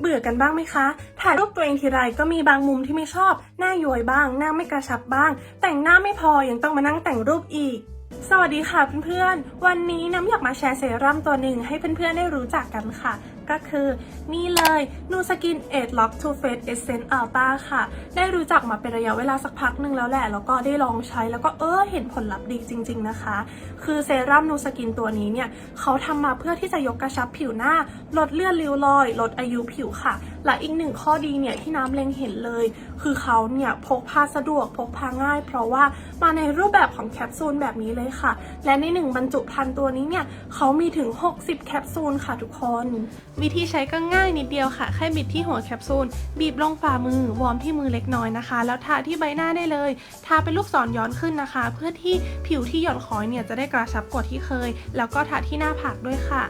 เบื่อกันบ้างไหมคะ ถ่ายรูปตัวเองทีไรก็มีบางมุมที่ไม่ชอบ หน้าย้วยบ้าง หน้าไม่กระชับบ้าง แต่งหน้าไม่พอยังต้องมานั่งแต่งรูปอีก สวัสดีค่ะเพื่อนๆ วันนี้น้ำอยากมาแชร์เซรั่มตัวหนึ่งให้เพื่อนๆ ได้รู้จักกันค่ะ ก็คือนี่เลยนูสกินเอ e ล็อกทูเฟสเอเซนต์อัลต้าค่ะ ได้รู้จักมาเป็นระยะเวลาสักพักหนึ่งแล้วแหละ แล้วก็ได้ลองใช้แล้วก็เออเห็นผลลัพธ์ดีจริง ๆนะคะ คือเซรั่มนูสกินตัวนี้เนี่ยเขาทำมาเพื่อที่จะยกกระชับผิวหน้า ลดเลือนริ้วรอย ลดอายุผิวค่ะ และอีกหนึ่งข้อดีเนี่ยที่น้ำเล็งเห็นเลย คือเขาเนี่ยพกพาสะดวกพกพาง่าย เพราะว่ามาในรูปแบบของแคปซูลแบบนี้เลยค่ะ และในหนึ่งบรรจุภัณฑ์ตัวนี้เนี่ยเขามีถึง 60 แคปซูลค่ะทุกคน วิธีใช้ก็ง่ายนิดเดียวค่ะ แค่บิดที่หัวแคปซูล บีบลงฝ่ามือ วอร์มที่มือเล็กน้อยนะคะ แล้วทาที่ใบหน้าได้เลย ทาเป็นลูกศรย้อนขึ้นนะคะ เพื่อที่ผิวที่หย่อนคล้อยเนี่ยจะได้กระชับกว่าที่เคย แล้วก็ทาที่หน้าผากด้วยค่ะ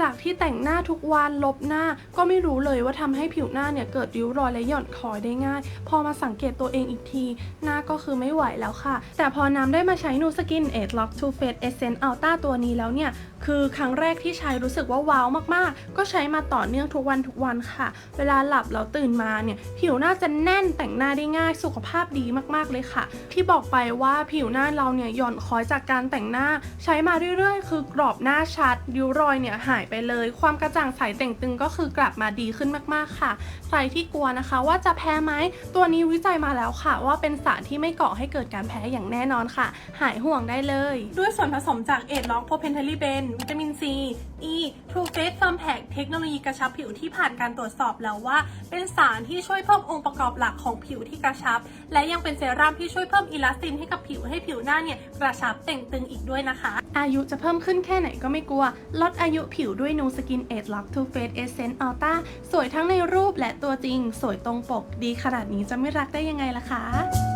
จากที่แต่งหน้าทุกวันลบหน้า ก็ไม่รู้เลยว่าทำให้ผิวหน้าเนี่ยเกิดริ้วรอยและหย่อนคอยได้ง่าย พอมาสังเกตตัวเองอีกที หน้าก็คือไม่ไหวแล้วค่ะ แต่พอน้ำได้มาใช้นูสกินเอ e ล็อกทูเฟสเอเซนต์อัลต้าตัวนี้แล้วเนี่ย คือครั้งแรกที่ใช้รู้สึกว่าว้าวมากๆ ก็ใช้มาต่อเนื่องทุกวันทุกวันค่ะ เวลาหลับแล้วตื่นมาเนี่ยผิวหน้าจะแน่นแต่งหน้าได้ง่ายสุขภาพดีมากๆเลยค่ะ ที่บอกไปว่าผิวหน้าเราเนี่ยหย่อนคอยจากการแต่งหน้า ใช้มาเรื่อยๆ คือกรอบหน้าชัดริ้วรอยเนี่ยหายไปเลย ความกระจ่างใสเต่งตึงก็คือกลับมาดีขึ้นมากๆค่ะ ใครที่กลัวนะคะว่าจะแพ้ไหมตัวนี้วิจัยมาแล้วค่ะ ว่าเป็นสารที่ไม่ก่อให้เกิดการแพ้อย่างแน่นอนค่ะ หายห่วงได้เลย ด้วยส่วนผสมจากเอ d ล็อกโพเพนเทลีเบนวิตามินซี E True Face Firm Pack เทคโนโลยีกระชับผิวที่ผ่านการตรวจสอบแล้วว่า เป็นสารที่ช่วยเพิ่มองค์ประกอบหลักของผิวที่กระชับ และยังเป็นเซรั่มที่ช่วยเพิ่มอิลาสตินให้กับผิวให้ผิวหน้าเนี่ยกระชับเต่งตึงอีกด้วยนะคะ อายุจะเพิ่มขึ้นแค่ไหนก็ไม่กลัว ลดอายุผิวด้วยนูสกินเอ e ล็อกทูเฟสเอเซนต์อัลต้าสวยทั้งในรูปและตัวจริง สวยตรงปกดีขนาดนี้จะไม่รักได้ยังไงล่ะคะ